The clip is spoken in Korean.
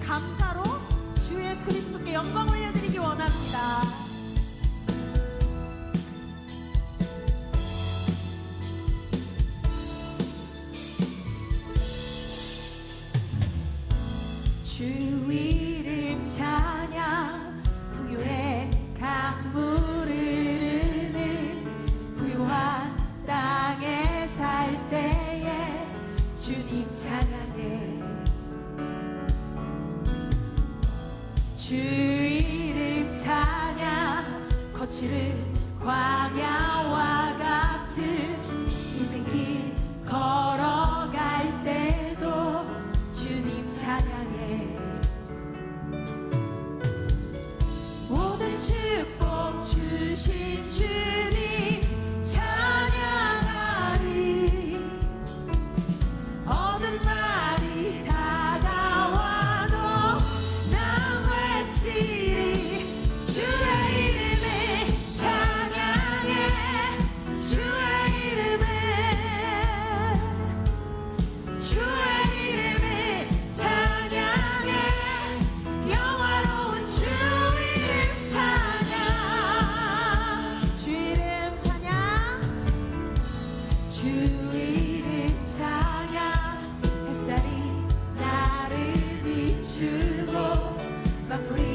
감사로 주 예수 그리스도께 영광 올려드리기 원합니다. 주 주 이름 찬양 거칠은 광야와 같은 인생길 걸어갈 때도 주님 찬양해. 모든 축복 주신 주님 주 이름 찬양. 햇살이 나를 비추고 맞불이